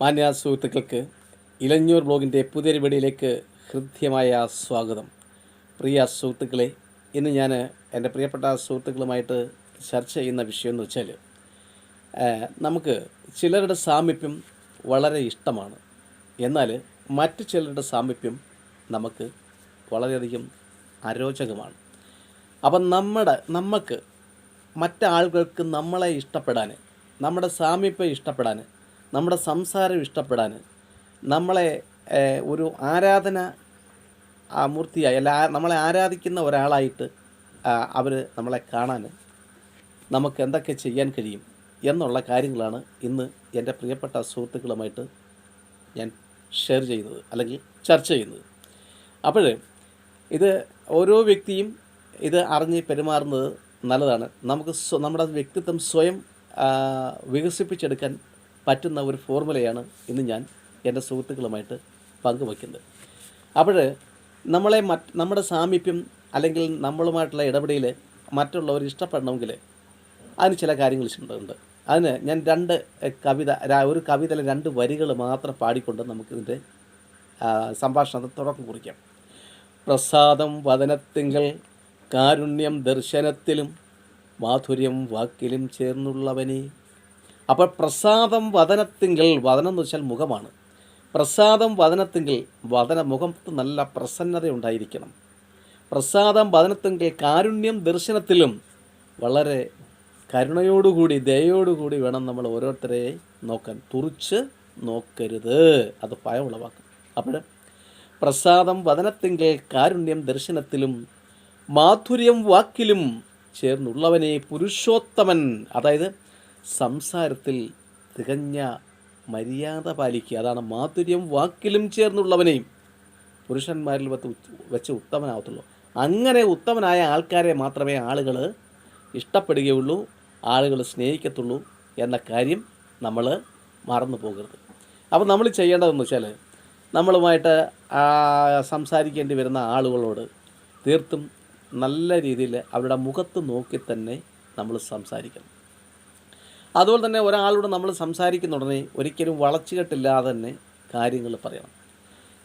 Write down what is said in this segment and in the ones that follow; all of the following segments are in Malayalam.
മാന്യ സുഹൃത്തുക്കൾക്ക് ഇലഞ്ഞൂർ ബ്ലോഗിന്റെ പുതിയ വീഡിയോയിലേക്ക് ഹൃദ്യമായ സ്വാഗതം. പ്രിയ സുഹൃത്തുക്കളെ ഇന്ന് ഞാൻ എന്റെ പ്രിയപ്പെട്ട സുഹൃത്തുക്കളുമായിട്ട് ചർച്ച ചെയ്യുന്ന വിഷയം എന്ന് വെച്ചാൽ നമുക്ക് ചിലരുടെ സാമീപ്യം വളരെ ഇഷ്ടമാണ്. എന്നാൽ മറ്റു ചിലരുടെ സാമീപ്യം നമുക്ക് വളരെയധികം അരോചകമാണ്. അപ്പം നമ്മുടെ നമുക്ക് മറ്റാളുകൾക്ക് നമ്മളെ ഇഷ്ടപ്പെടാൻ നമ്മുടെ സാമീപ്യം ഇഷ്ടപ്പെടാൻ നമ്മുടെ സംസാരം ഇഷ്ടപ്പെടാൻ നമ്മളെ ഒരു ആരാധന മൂർത്തിയായി അല്ല നമ്മളെ ആരാധിക്കുന്ന ഒരാളായിട്ട് അവർ നമ്മളെ കാണാൻ നമുക്ക് എന്തൊക്കെ ചെയ്യാൻ കഴിയും എന്നുള്ള കാര്യങ്ങളാണ് ഇന്ന് എന്റെ പ്രിയപ്പെട്ട സുഹൃത്തുക്കളുമായിട്ട് ഞാൻ ഷെയർ ചെയ്യുന്നത് അല്ലെങ്കിൽ ചർച്ച ചെയ്യുന്നത്. അപ്പോൾ ഇത് ഓരോ വ്യക്തിയും ഇത് അറിഞ്ഞ് പെരുമാറുന്നത് നല്ലതാണ്. നമുക്ക് നമ്മുടെ വ്യക്തിത്വം സ്വയം വികസിപ്പിച്ചെടുക്കാൻ പറ്റുന്ന ഒരു ഫോർമുലയാണ് ഇന്ന് ഞാൻ എന്റെ സുഹൃത്തുക്കളുമായിട്ട് പങ്കുവയ്ക്കുന്നത്. അപ്പോൾ നമ്മളെ മറ്റ് നമ്മുടെ സാമീപ്യം അല്ലെങ്കിൽ നമ്മളുമായിട്ടുള്ള ഇടപെടൽ മറ്റുള്ളവർ ഇഷ്ടപ്പെടണമെങ്കിൽ അതിന് ചില കാര്യങ്ങൾ ഉണ്ട് അതിന് ഞാൻ രണ്ട് കവിത ഒരു കവിതയിലെ രണ്ട് വരികൾ മാത്രം പാടിക്കൊണ്ട് നമുക്കിതിന്റെ സംഭാഷണത്തെ തുടക്കം കുറിക്കാം. പ്രസാദം വദനത്തിങ്കൾ കാരുണ്യം ദർശനത്തിലും മാധുര്യം വാക്കിലും ചേർന്നുള്ളവനെ അപ്പോൾ പ്രസാദം വതനത്തിങ്കിൽ വതനം എന്ന് വെച്ചാൽ മുഖമാണ്. പ്രസാദം വതനത്തിങ്കിൽ വതന മുഖത്ത് നല്ല പ്രസന്നത ഉണ്ടായിരിക്കണം. പ്രസാദം വതനത്തെങ്കിൽ കാരുണ്യം ദർശനത്തിലും വളരെ കരുണയോടുകൂടി ദയോടുകൂടി വേണം നമ്മൾ ഓരോരുത്തരെ നോക്കാൻ. തുറിച്ച് നോക്കരുത്. അത് ഭയമുളവാക്കും അപ്പോൾ പ്രസാദം വതനത്തെങ്കിൽ കാരുണ്യം ദർശനത്തിലും മാധുര്യം വാക്കിലും ചേർന്നുള്ളവനെ പുരുഷോത്തമൻ അതായത് സംസാരത്തിൽ തികഞ്ഞ മര്യാദ പാലിക്കുക. അതാണ് മാധുര്യം വാക്കിലും ചേർന്നുള്ളവനെയും പുരുഷന്മാരിൽ വെച്ച് വെച്ച് ഉത്തമനാവത്തുള്ളൂ. അങ്ങനെ ഉത്തമനായ ആൾക്കാരെ മാത്രമേ ആളുകൾ ഇഷ്ടപ്പെടുകയുള്ളൂ ആളുകൾ സ്നേഹിക്കത്തുള്ളൂ എന്ന കാര്യം നമ്മൾ മറന്നു പോകരുത്. അപ്പോൾ നമ്മൾ ചെയ്യേണ്ടതെന്ന് വെച്ചാൽ നമ്മളുമായിട്ട് സംസാരിക്കേണ്ടി വരുന്ന ആളുകളോട് തീർത്തും നല്ല രീതിയിൽ അവരുടെ മുഖത്ത് നോക്കി തന്നെ നമ്മൾ സംസാരിക്കണം. അതുപോലെ തന്നെ ഒരാളോട് നമ്മൾ സംസാരിക്കുന്ന ഉടനെ ഒരിക്കലും വളച്ചുകെട്ടില്ലാതെ തന്നെ കാര്യങ്ങൾ പറയണം.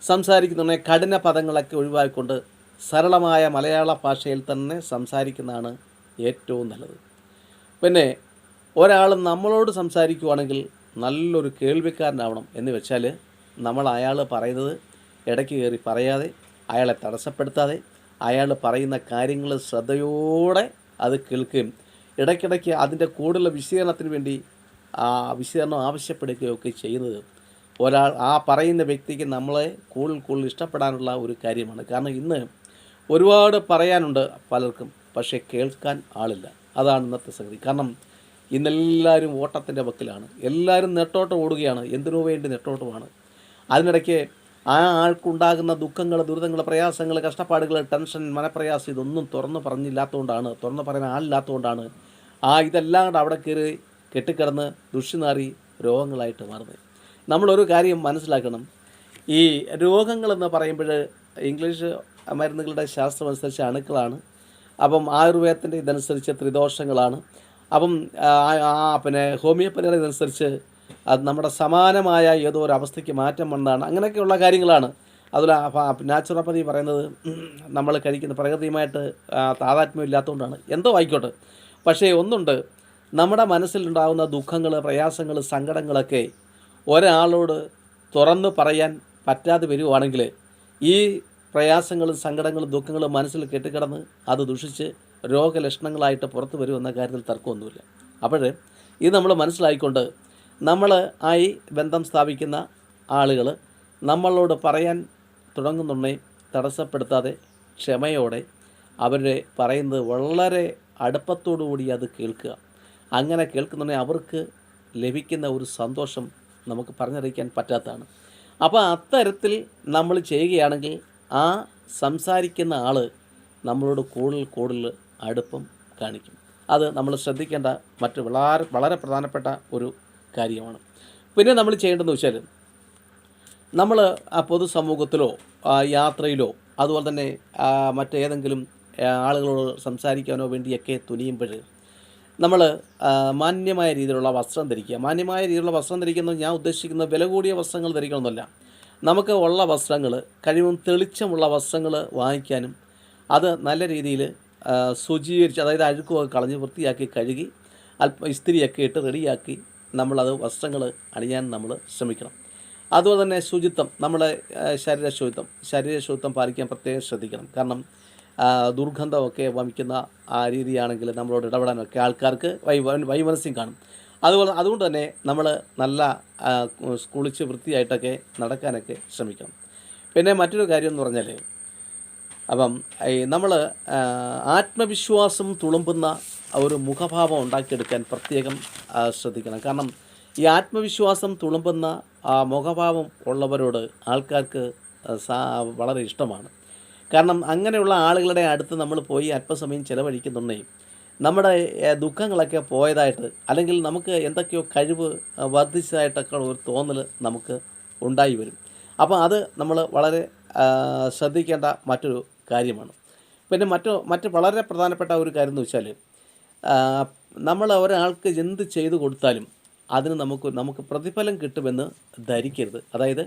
സംസാരിക്കുന്ന ഉടനെ കഠിന പദങ്ങളൊക്കെ ഒഴിവാക്കിക്കൊണ്ട് സരളമായ മലയാള ഭാഷയിൽ തന്നെ സംസാരിക്കുന്നതാണ് ഏറ്റവും നല്ലത്. പിന്നെ ഒരാൾ നമ്മളോട് സംസാരിക്കുവാണെങ്കിൽ നല്ലൊരു കേൾവിക്കാരനാവണം എന്ന് വെച്ചാൽ നമ്മൾ അയാൾ പറയുന്നത് ഇടയ്ക്ക് കയറി പറയാതെ അയാളെ തടസ്സപ്പെടുത്താതെ അയാൾ പറയുന്ന കാര്യങ്ങൾ ശ്രദ്ധയോടെ അത് കേൾക്കുകയും ഇടയ്ക്കിടയ്ക്ക് അതിന്റെ കൂടുതൽ വിശദീകരണത്തിന് വേണ്ടി ആ വിശദീകരണം ആവശ്യപ്പെടുകയൊക്കെ ചെയ്യുന്നത് ഒരാൾ ആ പറയുന്ന വ്യക്തിക്ക് നമ്മളെ കൂടുതൽ കൂടുതൽ ഇഷ്ടപ്പെടാനുള്ള ഒരു കാര്യമാണ്. കാരണം ഇന്ന് ഒരുപാട് പറയാനുണ്ട് പലർക്കും പക്ഷേ കേൾക്കാൻ ആളില്ല. അതാണ് ഇന്നത്തെ സംഗതി. കാരണം ഇന്നെല്ലാവരും ഓട്ടത്തിന്റെ വക്കിലാണ്. എല്ലാവരും നെട്ടോട്ടം ഓടുകയാണ്. എന്തിനു വേണ്ടി നെട്ടോട്ടമാണ്? അതിനിടയ്ക്ക് ആ ആൾക്കുണ്ടാകുന്ന ദുഃഖങ്ങൾ ദുരിതങ്ങൾ പ്രയാസങ്ങൾ കഷ്ടപ്പാടുകൾ ടെൻഷൻ മനപ്രയാസം ഇതൊന്നും തുറന്ന് പറഞ്ഞില്ലാത്തതുകൊണ്ടാണ് തുറന്ന് പറയാൻ ആളില്ലാത്തതുകൊണ്ടാണ് ആ ഇതെല്ലാം കൂടെ അവിടെ കയറി കെട്ടിക്കിടന്ന് ദുഷിനാറി രോഗങ്ങളായിട്ട് മാറുന്നത് നമ്മളൊരു കാര്യം മനസ്സിലാക്കണം. ഈ രോഗങ്ങളെന്ന് പറയുമ്പോൾ ഇംഗ്ലീഷ് മരുന്നുകളുടെ ശാസ്ത്രം അനുസരിച്ച് അണുക്കളാണ്. അപ്പം ആയുർവേദത്തിന്റെ ഇതനുസരിച്ച് ത്രിദോഷങ്ങളാണ്. അപ്പം ആ പിന്നെ ഹോമിയോപ്പതിയുടെ ഇതനുസരിച്ച് അത് നമ്മുടെ സമാനമായ ഏതോ ഒരു അവസ്ഥയ്ക്ക് മാറ്റം വന്നതാണ്. അങ്ങനെയൊക്കെയുള്ള കാര്യങ്ങളാണ്. അതുപോലെ നാച്ചുറോപ്പതി പറയുന്നത് നമ്മൾ കഴിക്കുന്ന പ്രകൃതിയുമായിട്ട് താതാത്മ്യം ഇല്ലാത്തതുകൊണ്ടാണ്. എന്തോ ആയിക്കോട്ടെ. പക്ഷേ ഒന്നുണ്ട്. നമ്മുടെ മനസ്സിലുണ്ടാകുന്ന ദുഃഖങ്ങൾ പ്രയാസങ്ങൾ സങ്കടങ്ങളൊക്കെ ഒരാളോട് തുറന്ന് പറയാൻ പറ്റാതെ വരുവാണെങ്കിൽ ഈ പ്രയാസങ്ങളും സങ്കടങ്ങളും ദുഃഖങ്ങളും മനസ്സിൽ കെട്ടിക്കിടന്ന് അത് ദുഷിച്ച് രോഗലക്ഷണങ്ങളായിട്ട് പുറത്തു വരുമെന്ന കാര്യത്തിൽ തർക്കമൊന്നുമില്ല. അപ്പോൾ ഇത് നമ്മൾ മനസ്സിലായിക്കൊണ്ട് നമ്മൾ ആയി ബന്ധം സ്ഥാപിക്കുന്ന ആളുകൾ നമ്മളോട് പറയാൻ തുടങ്ങുന്നുണ്ടെങ്കിൽ തടസ്സപ്പെടുത്താതെ ക്ഷമയോടെ അവരുടെ പറയുന്നത് വളരെ അടുപ്പത്തോടു കൂടി അത് കേൾക്കുക. അങ്ങനെ കേൾക്കുന്നുണ്ടെങ്കിൽ അവർക്ക് ലഭിക്കുന്ന ഒരു സന്തോഷം നമുക്ക് പറഞ്ഞറിയിക്കാൻ പറ്റാത്തതാണ്. അപ്പോൾ അത്തരത്തിൽ നമ്മൾ ചെയ്യുകയാണെങ്കിൽ ആ സംസാരിക്കുന്ന ആൾ നമ്മളോട് കൂടുതൽ കൂടുതൽ അടുപ്പം കാണിക്കും. അത് നമ്മൾ ശ്രദ്ധിക്കേണ്ട മറ്റ് വളരെ വളരെ പ്രധാനപ്പെട്ട ഒരു കാര്യമാണ്. പിന്നെ നമ്മൾ ചെയ്യേണ്ടതെന്ന് വെച്ചാൽ നമ്മൾ ആ പൊതുസമൂഹത്തിലോ യാത്രയിലോ അതുപോലെ തന്നെ മറ്റേതെങ്കിലും ആളുകളോട് സംസാരിക്കാനോ വേണ്ടിയൊക്കെ തുനിയുമ്പോൾ നമ്മൾ മാന്യമായ രീതിയിലുള്ള വസ്ത്രം ധരിക്കുക. മാന്യമായ രീതിയിലുള്ള വസ്ത്രം ധരിക്കുന്നത് ഞാൻ ഉദ്ദേശിക്കുന്ന വില കൂടിയ വസ്ത്രങ്ങൾ ധരിക്കണമെന്നല്ല. നമുക്ക് ഉള്ള വസ്ത്രങ്ങൾ കഴിവും തെളിച്ചമുള്ള വസ്ത്രങ്ങൾ വാങ്ങിക്കാനും അത് നല്ല രീതിയിൽ ശുചീകരിച്ച് അതായത് അഴുക്കുമൊക്കെ കളഞ്ഞ് വൃത്തിയാക്കി കഴുകി അല്പം ഇസ്തിരിയൊക്കെ ഇട്ട് റെഡിയാക്കി നമ്മളത് വസ്ത്രങ്ങൾ അണിയാൻ നമ്മൾ ശ്രമിക്കണം. അതുപോലെ തന്നെ ശുചിത്വം നമ്മുടെ ശരീരശുചിത്വം. ശരീര ശുചിത്വം ശരീര ശുചിത്വം പാലിക്കാൻ പ്രത്യേകം ശ്രദ്ധിക്കണം. കാരണം ദുർഗന്ധമൊക്കെ വമിക്കുന്ന ആ രീതിയാണെങ്കിൽ നമ്മളോട് ഇടപെടാനൊക്കെ ആൾക്കാർക്ക് വൈ വൈമനസ്യം കാണും. അതുപോലെ അതുകൊണ്ട് തന്നെ നമ്മൾ നല്ല കുളിച്ച് വൃത്തിയായിട്ടൊക്കെ നടക്കാനൊക്കെ ശ്രമിക്കണം. പിന്നെ മറ്റൊരു കാര്യം എന്ന് പറഞ്ഞാൽ അപ്പം നമ്മൾ ആത്മവിശ്വാസം തുളുമ്പുന്ന ഒരു മുഖഭാവം ഉണ്ടാക്കിയെടുക്കാൻ പ്രത്യേകം ശ്രദ്ധിക്കണം. കാരണം ഈ ആത്മവിശ്വാസം തുളുമ്പുന്ന മുഖഭാവം ഉള്ളവരോട് ആൾക്കാർക്ക് വളരെ ഇഷ്ടമാണ്. കാരണം അങ്ങനെയുള്ള ആളുകളുടെ അടുത്ത് നമ്മൾ പോയി അല്പസമയം ചിലവഴിക്കുന്നുണ്ടെങ്കിൽ നമ്മുടെ ദുഃഖങ്ങളൊക്കെ പോയതായിട്ട് അല്ലെങ്കിൽ നമുക്ക് എന്തൊക്കെയോ കഴിവ് വർദ്ധിച്ചതായിട്ടൊക്കെ ഒരു തോന്നൽ നമുക്ക് ഉണ്ടായി വരും. അപ്പോൾ അത് നമ്മൾ വളരെ ശ്രദ്ധിക്കേണ്ട മറ്റൊരു കാര്യമാണ്. പിന്നെ മറ്റു മറ്റ് വളരെ പ്രധാനപ്പെട്ട ഒരു കാര്യം എന്ന് വെച്ചാൽ നമ്മൾ ഒരാൾക്ക് എന്ത് ചെയ്തു കൊടുത്താലും അതിന് നമുക്ക് നമുക്ക് പ്രതിഫലം കിട്ടുമെന്ന് ധരിക്കരുത്. അതായത്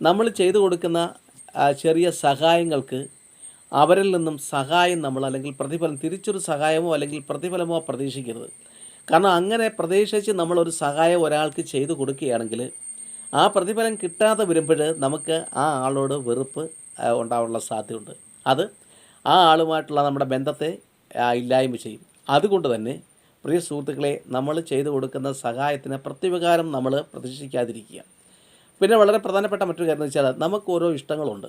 നമ്മൾ ചെയ്തു കൊടുക്കുന്ന ചെറിയ സഹായങ്ങൾക്ക് അവരിൽ നിന്നും സഹായം നമ്മൾ അല്ലെങ്കിൽ പ്രതിഫലം തിരിച്ചൊരു സഹായമോ അല്ലെങ്കിൽ പ്രതിഫലമോ പ്രതീക്ഷിക്കരുത്. കാരണം അങ്ങനെ പ്രതീക്ഷിച്ച് നമ്മളൊരു സഹായം ഒരാൾക്ക് ചെയ്തു കൊടുക്കുകയാണെങ്കിൽ ആ പ്രതിഫലം കിട്ടാതെ വരുമ്പോൾ നമുക്ക് ആ ആളോട് വെറുപ്പ് ഉണ്ടാവാനുള്ള സാധ്യതയുണ്ട്. അത് ആ ആളുമായിട്ടുള്ള നമ്മുടെ ബന്ധത്തെ ഇല്ലായ്മ ചെയ്യും. അതുകൊണ്ട് തന്നെ പ്രിയ സുഹൃത്തുക്കളെ നമ്മൾ ചെയ്തു കൊടുക്കുന്ന സഹായത്തിന് പ്രത്യുപകാരം നമ്മൾ പ്രതീക്ഷിക്കാതിരിക്കുക. പിന്നെ വളരെ പ്രധാനപ്പെട്ട മറ്റൊരു കാര്യം എന്ന് വെച്ചാൽ നമുക്ക് ഓരോ ഇഷ്ടങ്ങളുണ്ട്.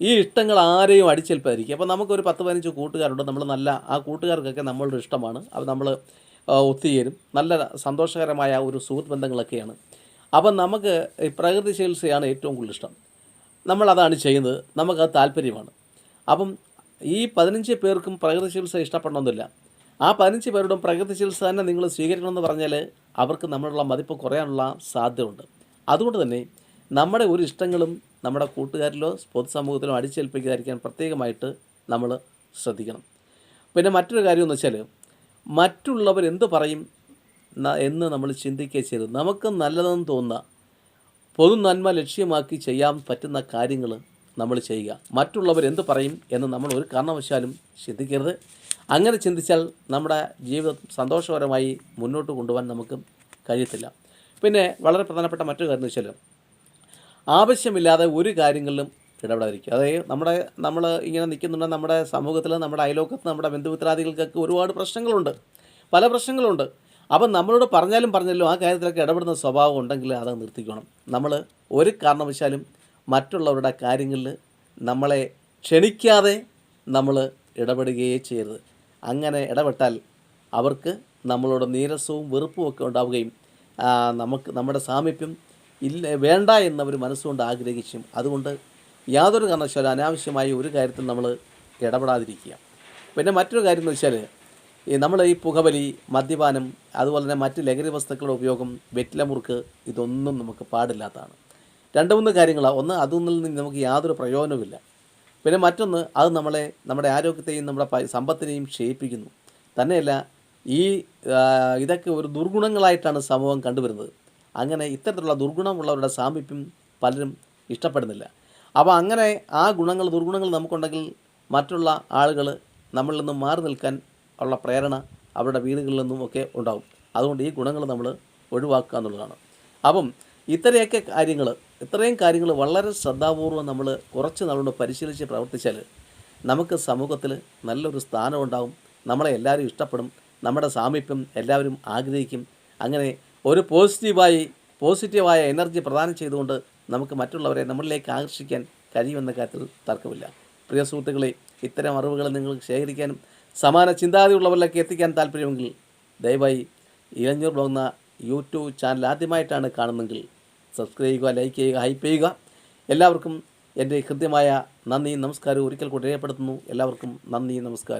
ഈ ഇഷ്ടങ്ങൾ ആരെയും അടിച്ചേൽപ്പായിരിക്കും അപ്പോൾ നമുക്കൊരു പത്ത് പതിനഞ്ച് കൂട്ടുകാരുണ്ട്. നമ്മൾ നല്ല ആ കൂട്ടുകാർക്കൊക്കെ നമ്മളുടെ ഇഷ്ടമാണ്. അത് നമ്മൾ ഒത്തുചേരും നല്ല സന്തോഷകരമായ ഒരു സുഹൃത്ത് ബന്ധങ്ങളൊക്കെയാണ്. അപ്പം നമുക്ക് പ്രകൃതി ചികിത്സയാണ് ഏറ്റവും കൂടുതൽ ഇഷ്ടം. നമ്മളതാണ് ചെയ്യുന്നത്. നമുക്കത് താല്പര്യമാണ്. അപ്പം ഈ പതിനഞ്ച് പേർക്കും പ്രകൃതി ചികിത്സ ഇഷ്ടപ്പെടണമെന്നില്ല. ആ പതിനഞ്ച് പേരോടും പ്രകൃതി ചികിത്സ തന്നെ നിങ്ങൾ സ്വീകരിക്കണമെന്ന് പറഞ്ഞാൽ അവർക്ക് നമ്മളുള്ള മതിപ്പ് കുറയാനുള്ള സാധ്യതയുണ്ട്. അതുകൊണ്ട് തന്നെ നമ്മുടെ ഒരു ഇഷ്ടങ്ങളും നമ്മുടെ കൂട്ടുകാരിലോ പൊതുസമൂഹത്തിലോ അടിച്ചേൽപ്പിക്കാതിരിക്കാൻ പ്രത്യേകമായിട്ട് നമ്മൾ ശ്രദ്ധിക്കണം. പിന്നെ മറ്റൊരു കാര്യമെന്ന് വെച്ചാൽ മറ്റുള്ളവർ എന്ത് പറയും എന്ന് നമ്മൾ ചിന്തിക്കുക ചെയ്ത് നമുക്ക് നല്ലതെന്ന് തോന്നുന്ന പൊതു നന്മ ലക്ഷ്യമാക്കി ചെയ്യാൻ പറ്റുന്ന കാര്യങ്ങൾ നമ്മൾ ചെയ്യുക. മറ്റുള്ളവർ എന്ത് പറയും എന്ന് നമ്മൾ ഒരു കാരണവശാലും ചിന്തിക്കരുത്. അങ്ങനെ ചിന്തിച്ചാൽ നമ്മുടെ ജീവിതം സന്തോഷകരമായി മുന്നോട്ട് കൊണ്ടുപോകാൻ നമുക്ക് കഴിയത്തില്ല. പിന്നെ വളരെ പ്രധാനപ്പെട്ട മറ്റൊരു കാര്യം എന്ന് വെച്ചാൽ ആവശ്യമില്ലാതെ ഒരു കാര്യങ്ങളിലും ഇടപെടാതിരിക്കുക. അതായത് നമ്മുടെ നമ്മൾ ഇങ്ങനെ നിൽക്കുന്നുണ്ട് നമ്മുടെ സമൂഹത്തിൽ നമ്മുടെ അയലോക്കത്ത് നമ്മുടെ ബന്ധുമിത്രാദികൾക്കൊക്കെ ഒരുപാട് പ്രശ്നങ്ങളുണ്ട്. പല പ്രശ്നങ്ങളുണ്ട്. അപ്പം നമ്മളോട് പറഞ്ഞാലും പറഞ്ഞാലും ആ കാര്യത്തിലൊക്കെ ഇടപെടുന്ന സ്വഭാവം ഉണ്ടെങ്കിൽ അത് നിർത്തിക്കണം. നമ്മൾ ഒരു കാരണവശാലും മറ്റുള്ളവരുടെ കാര്യങ്ങളിൽ നമ്മളെ ക്ഷണിക്കാതെ നമ്മൾ ഇടപെടുകയേ ചെയ്യരുത്. അങ്ങനെ ഇടപെട്ടാൽ അവർക്ക് നമ്മളോട് നീരസവും വെറുപ്പും ഒക്കെ ഉണ്ടാവുകയും നമുക്ക് നമ്മുടെ സാമീപ്യം ഇല്ല വേണ്ട എന്നവർ മനസ്സുകൊണ്ട് ആഗ്രഹിച്ചും അതുകൊണ്ട് യാതൊരു കാരണവശാലും അനാവശ്യമായി ഒരു കാര്യത്തിൽ നമ്മൾ ഇടപെടാതിരിക്കുക. പിന്നെ മറ്റൊരു കാര്യം എന്ന് വെച്ചാൽ നമ്മൾ ഈ പുകവലി മദ്യപാനം അതുപോലെ തന്നെ മറ്റ് ലഹരി വസ്തുക്കളുടെ ഉപയോഗം വെറ്റില മുറുക്ക് ഇതൊന്നും നമുക്ക് പാടില്ലാത്തതാണ്. രണ്ട് മൂന്ന് കാര്യങ്ങളാണ് ഒന്ന് അതൊന്നിൽ നിന്ന് നമുക്ക് യാതൊരു പ്രയോജനവുമില്ല. പിന്നെ മറ്റൊന്ന് അത് നമ്മളെ നമ്മുടെ ആരോഗ്യത്തെയും നമ്മുടെ സമ്പത്തിനെയും ക്ഷയിപ്പിക്കുന്നു. തന്നെയല്ല ഈ ഇതൊക്കെ ഒരു ദുർഗുണങ്ങളായിട്ടാണ് സമൂഹം കണ്ടുവരുന്നത്. അങ്ങനെ ഇത്തരത്തിലുള്ള ദുർഗുണമുള്ളവരുടെ സാമീപ്യം പലരും ഇഷ്ടപ്പെടുന്നില്ല. അപ്പോൾ അങ്ങനെ ആ ഗുണങ്ങൾ ദുർഗുണങ്ങൾ നമുക്കുണ്ടെങ്കിൽ മറ്റുള്ള ആളുകൾ നമ്മളിൽ നിന്നും മാറി നിൽക്കാൻ ഉള്ള പ്രേരണ അവരുടെ വീടുകളിൽ നിന്നും ഒക്കെ ഉണ്ടാകും അതുകൊണ്ട് ഈ ഗുണങ്ങൾ നമ്മൾ ഒഴിവാക്കുക എന്നുള്ളതാണ്. അപ്പം ഇത്രയൊക്കെ കാര്യങ്ങൾ ഇത്രയും കാര്യങ്ങൾ വളരെ ശ്രദ്ധാപൂർവം നമ്മൾ കുറച്ച് നാളുകൊണ്ട് പരിശീലിച്ച് പ്രവർത്തിച്ചാൽ നമുക്ക് സമൂഹത്തിൽ നല്ലൊരു സ്ഥാനം ഉണ്ടാകും നമ്മളെ എല്ലാവരും ഇഷ്ടപ്പെടും. നമ്മുടെ സാമീപ്യം എല്ലാവരും ആഗ്രഹിക്കും. അങ്ങനെ ഒരു പോസിറ്റീവായി പോസിറ്റീവായ എനർജി പ്രദാനം ചെയ്തുകൊണ്ട് നമുക്ക് മറ്റുള്ളവരെ നമ്മളിലേക്ക് ആകർഷിക്കാൻ കഴിയുമെന്ന കാര്യത്തിൽ തർക്കമില്ല. പ്രിയ സുഹൃത്തുക്കളെ ഇത്തരം അറിവുകൾ നിങ്ങൾ ശേഖരിക്കാനും സമാന ചിന്താഗതിയുള്ളവരിലേക്ക് എത്തിക്കാൻ താല്പര്യമെങ്കിൽ ദയവായി ഇളഞ്ഞൂർ എന്ന യൂട്യൂബ് ചാനൽ ആദ്യമായിട്ടാണ് കാണുന്നതെങ്കിൽ സബ്സ്ക്രൈബ് ചെയ്യുക ലൈക്ക് ചെയ്യുക ഹൈപ്പ് ചെയ്യുക. എല്ലാവർക്കും എന്റെ ഹൃദ്യമായ നന്ദി നമസ്കാരം ഒരിക്കൽ കൂടി രേഖപ്പെടുത്തുന്നു. എല്ലാവർക്കും നന്ദി നമസ്കാരം.